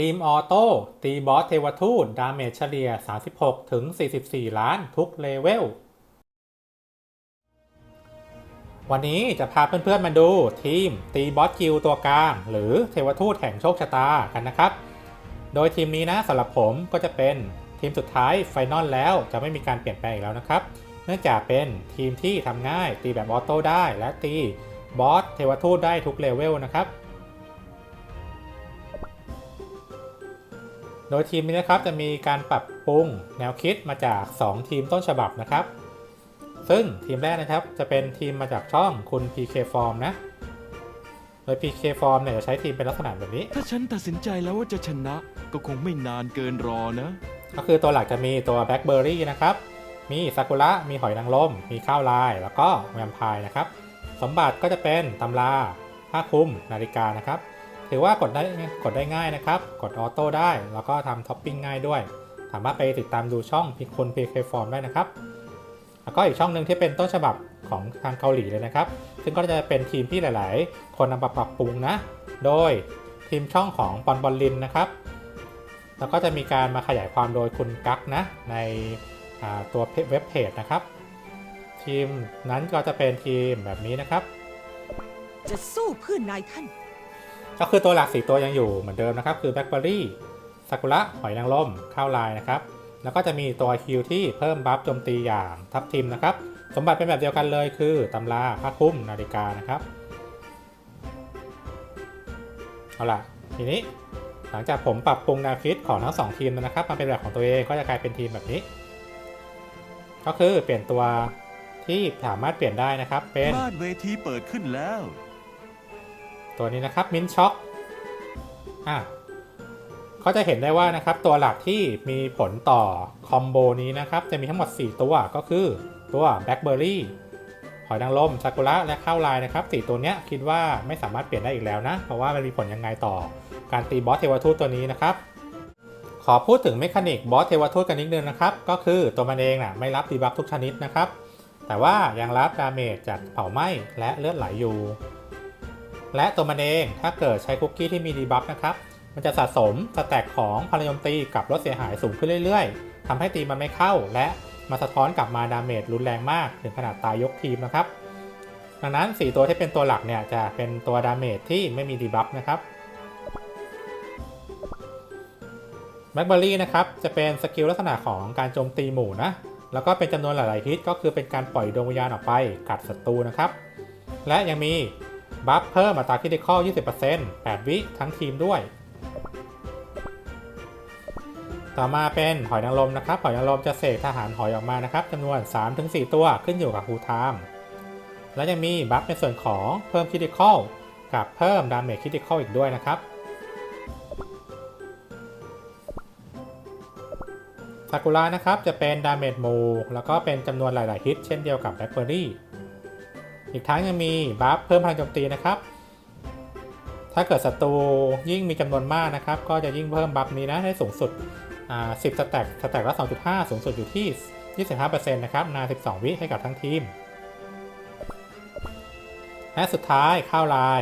ทีมออโต้ตีบอสเทวทูตดาเมจเฉลี่ย 36 ถึง 44 ล้านทุกเลเวล วันนี้จะพาเพื่อนๆมาดูทีมตีบอสกิลตัวกลาง หรือเทวทูตแห่งโชคชะตากันนะครับ โดยทีมนี้นะสำหรับผมก็จะเป็นทีมสุดท้ายไฟนอลแล้วจะไม่มีการเปลี่ยนแปลงอีกแล้วนะครับ เนื่องจากเป็นทีมที่ทำง่ายตีแบบออโต้ได้และตีบอสเทวทูตได้ทุกเลเวลนะครับ โดยทีมนี้นะครับจะมีการปรับปรุงแนวคิดมาจาก 2 ทีมต้นฉบับนะครับ ซึ่งทีมแรกนะครับจะเป็นทีมมาจากช่องคุณ PK Form นะ โดย PK Form เนี่ยจะใช้ทีมเป็นลักษณะแบบนี้ ถ้าฉันตัดสินใจแล้วว่าจะชนะ ก็คงไม่นานเกินรอนะ ก็คือตัวหลักจะมีตัวแบล็คเบอร์รี่นะครับ มีซากุระ มีหอยนางรม มีข้าวลาย แล้วก็แวมไพร์นะครับ สมบัติก็จะเป็นตำราผ้าคลุมนาฬิกานะครับ ถือว่ากดได้กดได้ง่ายนะครับ กดออโต้ได้ แล้วก็ทำท็อปปิ้งง่ายด้วย สามารถไปติดตามดูช่องพิคุณ PK Form ได้นะครับ แล้วก็อีกช่องหนึ่งที่เป็นต้นฉบับของทางเกาหลีเลยนะครับ ซึ่งก็จะเป็นทีมที่หลาย ๆ คนนำมาปรับปรุงนะ โดยทีมช่องของปอนบอลลินนะครับ แล้วก็จะมีการมาขยายความโดยคุณกั๊กนะ ในตัวเว็บเพจนะครับ ทีมนั้นก็จะเป็นทีมแบบนี้นะครับ จะสู้เพื่อนนายท่าน ก็คือตัวหลักสีตัวยังอยู่เหมือนเดิมนะครับ คือแบล็คเบอรี่ซากุระหอยนางรมข้าวลายนะครับ แล้วก็จะมีตัวคิวที่เพิ่มบัฟโจมตีอย่างทับทิมนะครับ สมบัติเป็นแบบเดียวกันเลยคือตำราผ้าคลุ้มนาฬิกานะครับ เอาล่ะ ทีนี้หลังจากผมปรับปรุงแนวคิดของทั้งสองทีมนะครับมาเป็นแบบของตัวเองก็จะกลายเป็นทีมแบบนี้ ก็คือเปลี่ยนตัวที่สามารถเปลี่ยนได้นะครับ เป็นบ้านเวทีเปิดขึ้นแล้ว ตัวนี้นะครับมินช็อคอะก็จะเห็นได้ว่านะครับตัวหลักที่มีผลต่อคอมโบนี้นะครับจะมีทั้งหมด 4 ตัวก็คือตัวแบล็คเบอร์รี่หอยนางรมซากุระและข้าวลายนะครับ4ตัวเนี้ยคิดว่าไม่สามารถเปลี่ยนได้อีกแล้วนะ เพราะว่ามันมีผลยังไงต่อการตีบอสเทวทูตตัวนี้นะครับขอพูดถึงเมคานิกบอสเทวทูตกันนิดนึงนะครับ ก็คือตัวมันเองน่ะไม่รับดีบัฟทุกชนิดนะครับ แต่ว่ายังรับดาเมจจากเผาไหม้และเลือดไหลอยู่ และตัวมันเองถ้าเกิดใช้คุกกี้ที่มีดีบัฟนะครับ มันจะสะสมสแต็กของพลังโจมตีกับลดเสียหายสูงขึ้นเรื่อยๆทำให้ตีมันไม่เข้า และมาสะท้อนกลับมาดาเมจรุนแรงมากถึงขนาดตายยกทีมนะครับ ดังนั้น 4 ตัวที่เป็นตัวหลักเนี่ยจะเป็นตัวดาเมจที่ไม่มีดีบัฟนะครับแม็กเบอรี่นะครับจะเป็นสกิลลักษณะของการโจมตีหมู่นะแล้วก็เป็นจำนวนหลาย ๆ ฮิตก็คือเป็นการปล่อยดวงวิญญาณออกไปกัดศัตรูนะครับ และยังมี บัฟเพิ่มอัตราคิด i คอล20% 8 วิทั้งทีมด้วย ต่อมาเป็นหอยนางรมนะครับ หอยนางรมจะเสกทหารหอยออกมานะครับจำนวน 3-4 ตัวขึ้นอยู่กับฮูไทม์และยังมีบัฟในส่วนของเพิ่มคิด i คอลกับเพิ่มดาเมจคิด i คอลอีกด้วยนะครับซากุระนะครับจะเป็นดาเมจมูแล้วก็เป็นจำนวนหลาย ๆ ฮิตเช่นเดียวกับแบล็คเบอร์รี่ อีกทั้งยังมีบัฟเพิ่มพลังโจมตีนะครับ ถ้าเกิดศัตรูยิ่งมีจำนวนมากนะครับ ก็จะยิ่งเพิ่มบัฟนี้นะให้สูงสุดอ่า10สแต็กสแต็กละ 2.5 สูงสุดอยู่ที่ 25%นะครับ นาน 12 วิให้กับทั้งทีม และสุดท้ายข้าวลาย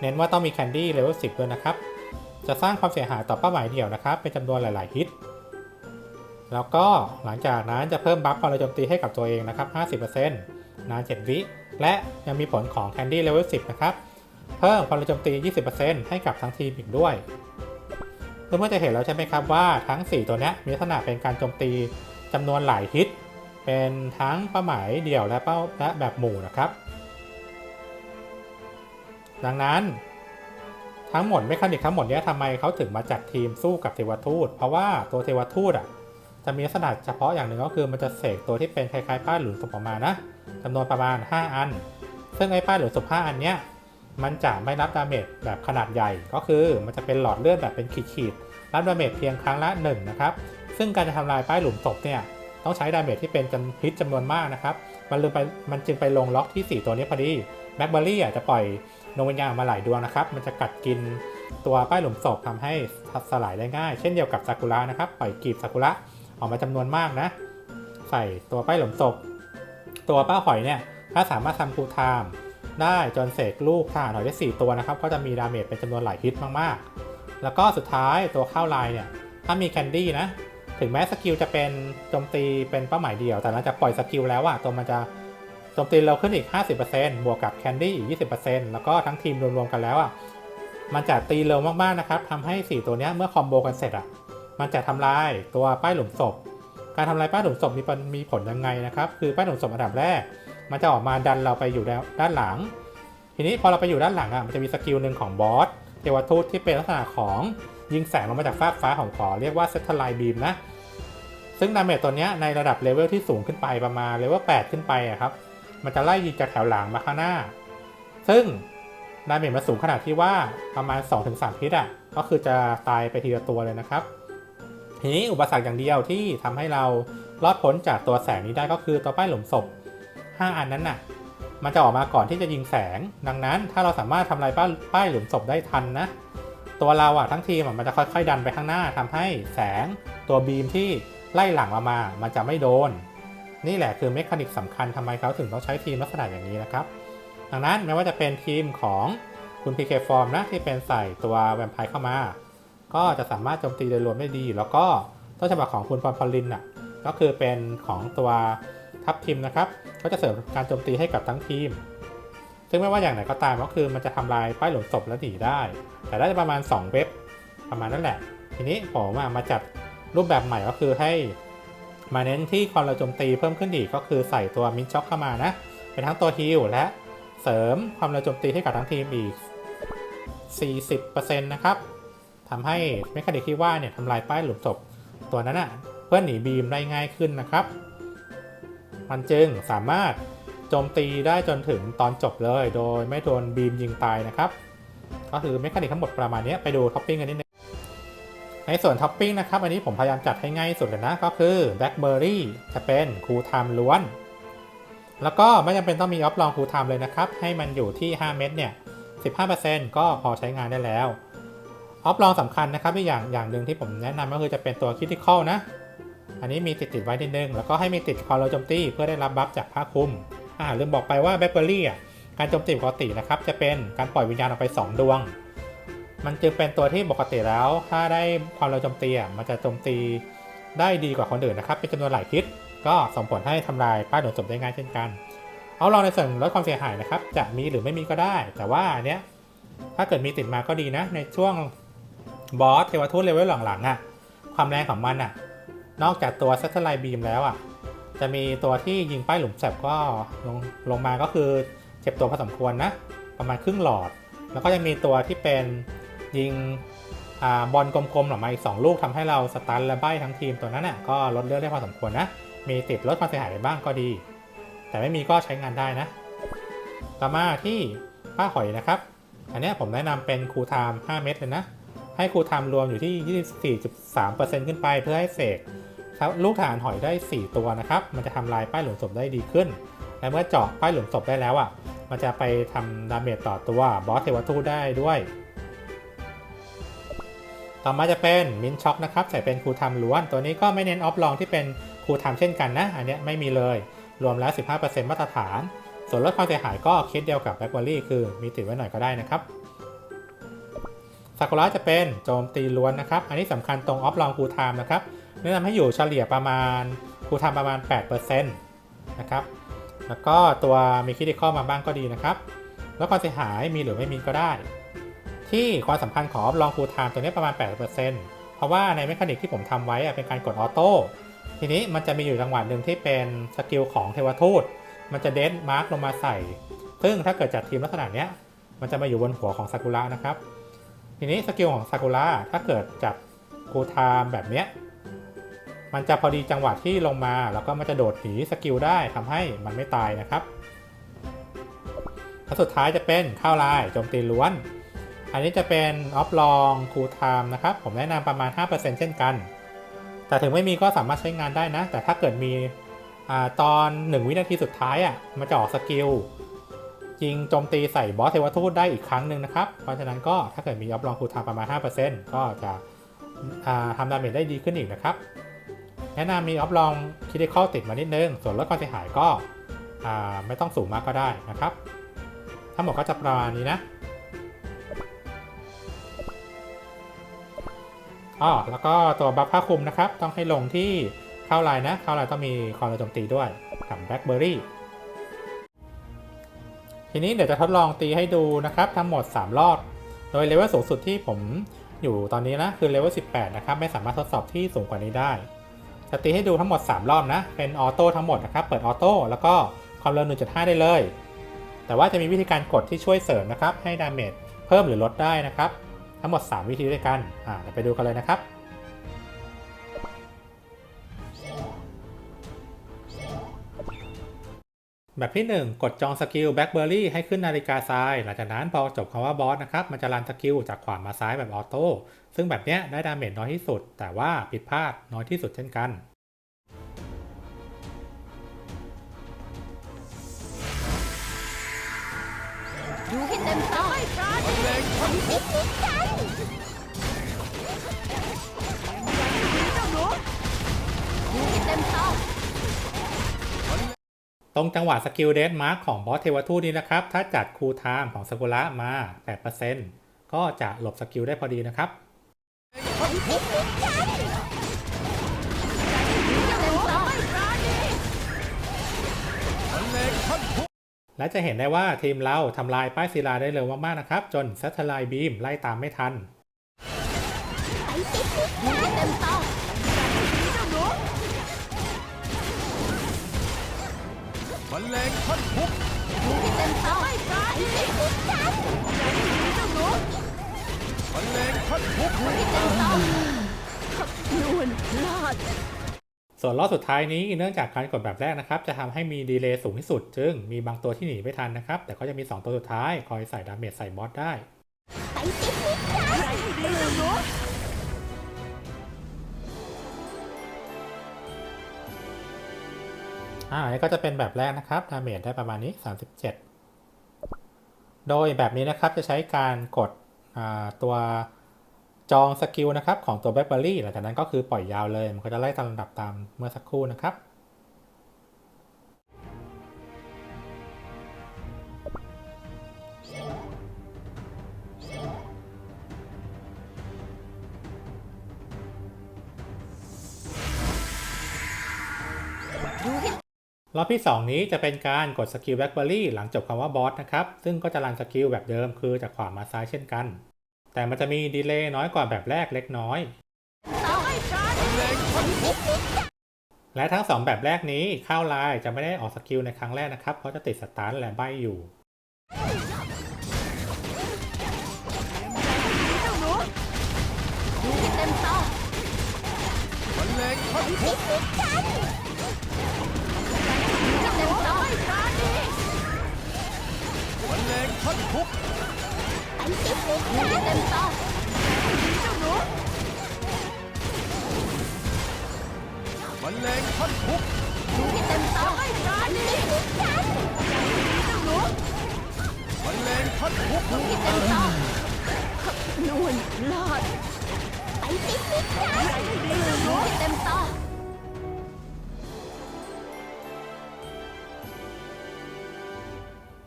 เน้นว่าต้องมีแคนดี้เลเวล 10 ด้วยนะครับ จะสร้างความเสียหายต่อเป้าหมายเดี่ยวนะครับ เป็นจำนวนหลาย ๆ ฮิต แล้วก็หลังจากนั้นจะเพิ่มบัฟพลังโจมตีให้กับตัวเองนะครับ 50% นาน7วิและยังมีผลของ Candy Level 10 นะครับ เพิ่มพลังโจมตี 20%ให้กับทั้งทีมอีกด้วยเพื่อจะเห็นแล้วใช่ไหมครับว่าทั้ง 4 ตัวนี้มีลักษณะเป็นการโจมตีจำนวนหลายฮิต เป็นทั้งเป้าหมายเดี่ยวและเป้าและแบบหมู่นะครับ ดังนั้นทั้งหมดไม่คานิกทั้งหมดนี้ทำไมเขาถึงมาจัดทีมสู้กับเทวทูต เพราะว่าตัวเทวทูตอะจะมีลักษณะเฉพาะอย่างหนึ่งก็คือมันจะเสกตัวที่เป็นคล้ายๆป้ายหลุมศพออกมานะ จำนวนประมาณ 5 อัน ซึ่งไอ้ป้ายหลุมศพ5อันเนี้ยมันจะไม่รับดาเมจแบบขนาดใหญ่ ก็คือมันจะเป็นหลอดเลือดแบบเป็นขีดๆรับดาเมจเพียงครั้งละ 1 นะครับ ซึ่งการจะทำลายป้ายหลุมศพเนี่ยต้องใช้ดาเมจที่เป็นจำพิษจำนวนมากนะครับ มันเลยไปมันจึงไปลงล็อกที่ 4 ตัวนี้พอดีแบ็คเบอรี่อะจะปล่อยดวงวิญญาณออกมาหลายดวงนะครับ มันจะกัดกินตัวป้ายหลุมศพทำให้สลายได้ง่าย เช่นเดียวกับซากุระนะครับ ปล่อยกีบซากุระออกมาจำนวนมากนะ ใส่ตัวป้ายหลุมศพ ตัวป้าหอยเนี่ยถ้าสามารถทำคูลไทม์ได้จนเสกลูกทหารหอยได้ 4 ตัวนะครับ ก็จะมีดาเมจเป็นจำนวนหลายฮิตมากๆ แล้วก็สุดท้ายตัวข้าวลายเนี่ย ถ้ามีแคนดี้นะ ถึงแม้สกิลจะเป็นโจมตีเป็นเป้าหมายเดียว แต่หลังจากปล่อยสกิลแล้วอะตัวมันจะโจมตีเร็วขึ้นอีก 50%บวกกับแคนดี้อีก 20%แล้วก็ทั้งทีมรวมๆกันแล้วอะมันจะตีเร็วมากๆนะครับทำให้ 4 ตัวเนี้ยเมื่อคอมโบกันเสร็จอะมันจะทำลายตัวป้ายหลุมศพ การทำลายป้ายหลุมศพมีผลมีผลยังไงนะครับ คือป้ายหลุมศพอันดับแรก มันจะออกมาดันเราไปอยู่ด้านหลัง ทีนี้พอเราไปอยู่ด้านหลังอะมันจะมีสกิลหนึ่งของบอสเทวทูตที่เป็นลักษณะของยิงแสงลงมาจากฟากฟ้าของขอเรียกว่าเซตไลบีมนะ ซึ่งดาเมจตัวเนี้ยในระดับเลเวลที่สูงขึ้นไปประมาณเลเวล8ขึ้นไปอะครับ มันจะไล่ยิงจากแถวหลังมาข้างหน้า ซึ่งดาเมจมันสูงขนาดที่ว่าประมาณ 2-3พิษอะก็คือจะตายไปทีละตัวเลยนะครับ ทีนี้อุปสรรคอย่างเดียวที่ทำให้เรารอดพ้นจากตัวแสงนี้ได้ก็คือตัวป้ายหลุมศพ 5 อันนั้นน่ะ มันจะออกมาก่อนที่จะยิงแสง ดังนั้นถ้าเราสามารถทำลายป้ายป้ายหลุมศพได้ทันนะ ตัวเราอะทั้งทีมมันจะค่อยๆ ดันไปข้างหน้าทำให้แสง ตัวบีมที่ไล่หลังเรามา มันจะไม่โดน นี่แหละคือเมคานิกสำคัญทำไมเขาถึงต้องใช้ทีมลักษณะอย่างนี้นะครับ ดังนั้นไม่ว่าจะเป็นทีมของคุณ PK Form นะที่เป็นใส่ตัวแวมไพร์เข้ามา ก็จะสามารถโจมตีโดยรวมได้ดี แล้วก็ต้นฉบับของคุณพรพลินอะก็คือเป็นของตัวทัพทีมนะครับ ก็จะเสริมการโจมตีให้กับทั้งทีม ซึ่งไม่ว่าอย่างไหนก็ตามก็คือมันจะทำลายป้ายหลุมศพและหนีได้ แต่ได้ประมาณ 2 เว็บประมาณนั้นแหละ ทีนี้ผมมาจัดรูปแบบใหม่ก็คือให้มาเน้นที่ความเร็วโจมตีเพิ่มขึ้นอีกก็คือใส่ตัวมินช็อคเข้ามานะ เป็นทั้งตัวฮิลและเสริมความเร็วโจมตีให้กับทั้งทีมอีก 40%นะครับ ทำให้เมคานิกที่ว่าเนี่ยทำลายป้ายหลุมศพตัวนั้นอะเพื่อหนีบีมได้ง่ายขึ้นนะครับ มันจึงสามารถโจมตีได้จนถึงตอนจบเลย โดยไม่โดนบีมยิงตายนะครับ ก็คือเมคานิกทั้งหมดประมาณนี้ไปดูท็อปปิ้งกันนิดนึงในส่วนท็อปปิ้งนะครับ อันนี้ผมพยายามจัดให้ง่ายสุดเลยนะ ก็คือแบล็คเบอร์รี่จะเป็นคูลไทม์ล้วน แล้วก็ไม่จำเป็นต้องมีออฟลองคูลไทม์เลยนะครับ ให้มันอยู่ที่ 5 เม็ดเนี่ย 15%ก็พอใช้งานได้แล้ว ออฟลองสำคัญนะครับอีกอย่างอย่างหนึ่งที่ผมแนะนำก็คือจะเป็นตัวคิติคอลนะ อันนี้มีติดติดไว้นิดนึง แล้วก็ให้มีติดความเร็วโจมตีเพื่อได้รับบัฟจากผ้าคลุมอ่าลืมบอกไปว่าแบล็คเบอร์รี่อะการโจมตีปกตินะครับจะเป็นการปล่อยวิญญาณออกไป 2 ดวง มันจึงเป็นตัวที่ปกติแล้ว ถ้าได้ความเร็วโจมตีอะมันจะโจมตีได้ดีกว่าคนอื่นนะครับเป็นจำนวนหลายทิศก็ส่งผลให้ทำลายป้ายโดนจบได้ง่ายเช่นกัน เอาลองในส่วนลดความเสียหายนะครับ จะมีหรือไม่มีก็ได้ แต่ว่าอันเนี้ยถ้าเกิดมีติดมาก็ดีนะ ในช่วง บอสเทวทูตเลเวลหลังๆอะ ความแรงของมันอะ นอกจากตัว s a t เท l ไลบีมแล้วอะ จะมีตัวที่ยิงป้ายหลุมแสบก็ลงลงมาก็คือเจ็บตัวพอสมควรนะ ประมาณครึ่งหลอด แล้วก็ยังมีตัวที่เป็นยิงอ่าบอลกลมๆออกมาอีก 2 ลูกทำให้เราสตันและใบ้ทั้งทีมตัวนั้นน่ะก็ลดเลือดได้พอสมควรนะ มีติดลดความเสียหายไปบ้างก็ดี แต่ไม่มีก็ใช้งานได้นะ ต่อมาที่ป้าหอยนะครับ อันนี้ผมแนะนำเป็นคูไทม์5เม็ดเลยนะ ให้ครูทม์รวมอยู่ที่ 24.3%ขึ้นไปเพื่อให้เสกลูกฐานหอยได้ 4 ตัวนะครับ มันจะทำลายป้ายหลุมศพได้ดีขึ้น และเมื่อเจาะป้ายหลุมศพได้แล้วอะ มันจะไปทำดาเมจต่อตัวบอสเทวทูตได้ด้วย ต่อมาจะเป็นมินช็อคนะครับ ใส่เป็นครูทม์ล้วน ตัวนี้ก็ไม่เน้นออฟลองที่เป็นครูทม์เช่นกันนะ อันเนี้ยไม่มีเลย รวมแล้ว 15%มาตรฐาน ส่วนลดความเสียหายก็เคสเดียวกับแบล็คเบอรี่คือมีติดไว้หน่อยก็ได้นะครับากุระจะเป็นโจมตีล้วนนะครับ อันนี้สำคัญตรงออฟลองคูลไทม์นะครับ แนะนำให้อยู่เฉลี่ยประมาณคูลไทม์ประมาณ 8%นะครับ แล้วก็ตัวมีคิด i คอมาบ้างก็ดีนะครับ แล้วความเสียหายมีหรือไม่มีก็ได้ ที่ความสำคัญของออฟลองคูลไทม์ตัวนี้ประมาณ 8%เพราะว่าในเมคานิกที่ผมทำไว้เป็นการกดออโต้ ทีนี้มันจะมีอยู่จังหวะหนึ่งที่เป็นสกิลของเทวทูต มันจะเดนมาร์กลงมาใส่ ซึ่งถ้าเกิดจัดทีมลักษณะเนี้ย มันจะมาอยู่บนหัวของซากุระนะครับ ทีนี้สกิลของซากุระถ้าเกิดจับคูลไทม์แบบเนี้ยมันจะพอดีจังหวะที่ลงมาแล้วก็มันจะโดดหนีสกิลได้ทำให้มันไม่ตายนะครับและสุดท้ายจะเป็นข้าวลายโจมตีล้วน อันนี้จะเป็นออฟลองคูลไทม์นะครับผมแนะนำประมาณ 5%เช่นกัน แต่ถึงไม่มีก็สามารถใช้งานได้นะ แต่ถ้าเกิดมีอาตอน 1 วินาทีสุดท้ายอะ่ะมันจะออกสกิล ยิงโจมตีใส่บอสเทวทูตได้อีกครั้งหนึ่งนะครับ เพราะฉะนั้นก็ถ้าเกิดมีออฟลองคูทม์ประมาณ 5%ก็จะทำดาเมจได้ดีขึ้นอีกนะครับ แนะนำมีออฟลองคิด i คอลติดมานิดนึง ส่วนลดความเสียหายก็ไม่ต้องสูงมากก็ได้นะครับ ทั้งหมดก็จะประมาณนี้นะอ๋อแล้วก็ตัวบัฟผ้าคลุมนะครับ ต้องให้ลงที่เข้าลายนะ เข้าลายต้องมีความเร็วโจมตีด้วยกับแบล็คเบอร์รี่ ทีนี้เดี๋ยวจะทดลองตีให้ดูนะครับ ทั้งหมด 3 รอบ โดยเลเวลสูงสุดที่ผมอยู่ตอนนี้นะคือเลเวล18 นะครับ ไม่สามารถทดสอบที่สูงกว่านี้ได้จะตีให้ดูทั้งหมด 3 รอบนะ เป็นออโต้ทั้งหมดนะครับ เปิดออโต้แล้วก็ความเร็ว 1.5 ได้เลย แต่ว่าจะมีวิธีการกดที่ช่วยเสริมนะครับ ให้ดาเมจเพิ่มหรือลดได้นะครับ ทั้งหมด 3 วิธีด้วยกัน อ่าเดี๋ยวไปดูกันเลยนะครับ แบบที่ 1 กดจองสกิลแบ็ c เบอร์รี่ให้ขึ้นนาฬิกาทราย หลังจากนั้นพอจบคำว่าบอสนะครับ มันจะรันสกิลจากขวามาซ้ายแบบออโต้ ซึ่งแบบเนี้ยได้ดาเมจน้อยที่สุด แต่ว่าผิดพลาดน้อยที่สุดเช่นกันดูให้เต็มตาไม่ปราณีนิดนิดกันดูให้เต็มตา ตรงจังหวะสกิลเดสมาร์กของบอสเทวทูตนี้นะครับ ถ้าจัดคูลไทม์ของสกุระมา 8%ก็จะหลบสกิลได้พอดีนะครับ และจะเห็นได้ว่าทีมเราทำลายป้ายศิลาได้เร็วมากๆนะครับ จนซัตเทอร์ไลบีมไล่ตามไม่ทัน บรงท่อนทุกดูให้เต็มตาไม่ปราณีนิดนิดกันบรรเลงท่อนทุกดูให้เต็มตาขับนวลพลาดส่วนรอบสุดท้ายนี้เนื่องจากการกดแบบแรกนะครับ จะทำให้มีดีเลย์สูงที่สุด จึงมีบางตัวที่หนีไม่ทันนะครับ แต่ก็จะมี 2 ตัวสุดท้าย คอยใส่ดาเมจใส่บอสได้ไอ้นิ อ่าอันนี้ก็จะเป็นแบบแรกนะครับดาเมจได้ประมาณนี้ 37 โดยแบบนี้นะครับจะใช้การกดตัวจองสกิลนะครับของตัวแบล็คเบอรี่หลังจากนั้นก็คือปล่อยยาวเลย มันก็จะไล่ตามลำดับตามเมื่อสักครู่นะครับ รอบที่ 2 นี้จะเป็นการกดสกิลแบล็คเบอร์รี่หลังจบคำว่าบอสนะครับ ซึ่งก็จะรันสกิลแบบเดิมคือจากขวามาซ้ายเช่นกัน แต่มันจะมีดีเลย์น้อยกว่าแบบแรกเล็กน้อย และทั้ง 2 แบบแรกนี้เข้าไลน์จะไม่ได้ออกสกิลในครั้งแรกนะครับ เพราะจะติดสตาร์ทและใบอยู่ เต็มตา เต็มตาไม่ปราณีบรรเลงท่อนทุกไอ้นิดนิดดูให้เ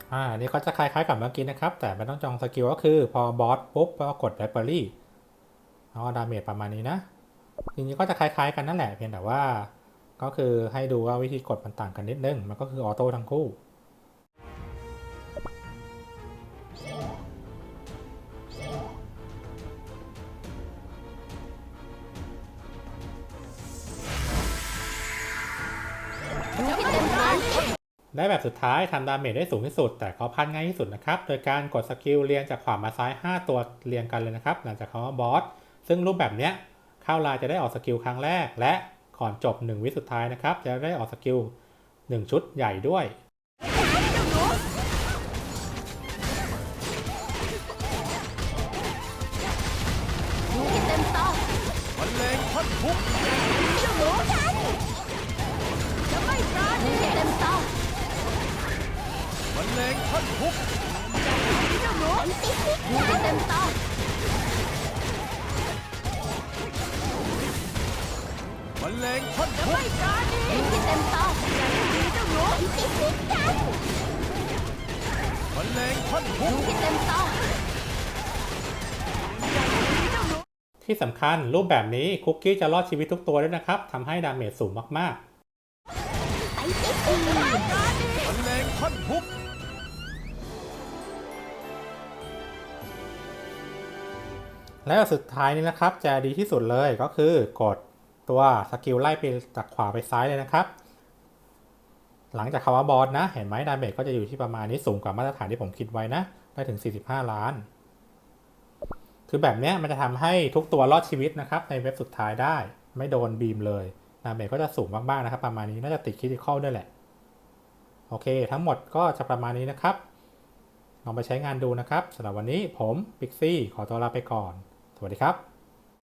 อนทุกดูให้เต็มตาไม่ปราณีนิดนิดกันบรรเลงท่อนทุกดูให้เต็มตาขับนวลพลาดไอ้นิดนิดกันดูให้เต็มตาอ่าอันนี้ก็จะคล้ายๆกับเมื่อกี้นะครับ แต่ไม่ต้องจองสกิลก็คือพอบอสปุ๊บก็กดแบล็คเตอร์รี่แล้วก็ดาเมจประมาณนี้นะจริงๆก็จะคล้ายๆกันนั่นแหละเพียงแต่ว่า ก็คือให้ดูว่าวิธีกดมันต่างกันนิดนึงมันก็คือออโต้ทั้งคู่ สุดท้ายทำดาเมจได้สูงที่สุด แต่ก็พันง่ายที่สุดนะครับ โดยการกดสกิลเรียงจากขวามาซ้าย 5 ตัวเรียงกันเลยนะครับ หลังจากคำว่าบอส ซึ่งรูปแบบเนี้ยเข้าลายจะได้ออกสกิลครั้งแรก และก่อนจบ 1 วิสุดท้ายนะครับ จะได้ออกสกิล 1 ชุดใหญ่ด้วยดูให้เต็มตาบรรเลงท่อนทุกเจ้าหนูกัน ลงท่อนทุกเจ้าหนูดูให้เต็มตาบรรเลงท่อนทุกไม่ปราณีดูให้เต็มตาเจ้าหนูนิดนิดกันบรรเลงท่อนทุดูกให้เต็มตาที่สำคัญรูปแบบนี้คุกกี้จะรอดชีวิตทุกตัวด้วยนะครับทำให้ดาเมจสูงมากไและสุดท้ายนี้นะครับจะดีที่สุดเลยก็คือกดตัวสกิลไล่ไปจากขวาไปซ้ายเลยนะครับ หลังจากคำว่าบอสนะ เห็นไหมดาเมจก็จะอยู่ที่ประมาณนี้สูงกว่ามาตรฐานที่ผมคิดไว้นะ ได้ถึง 45 ล้าน คือแบบนี้มันจะทำให้ทุกตัวรอดชีวิตนะครับ ในเว็บสุดท้ายได้ ไม่โดนบีมเลยดาเมจก็จะสูงมากๆนะครับ ประมาณนี้น่าจะติดคริติคอลด้วยแหละ โอเค ทั้งหมดก็จะประมาณนี้นะครับลองไปใช้งานดูนะครับสำหรับวันนี้ผมพิกซี่ขอตัวลาไปก่อน สวัสดีครับ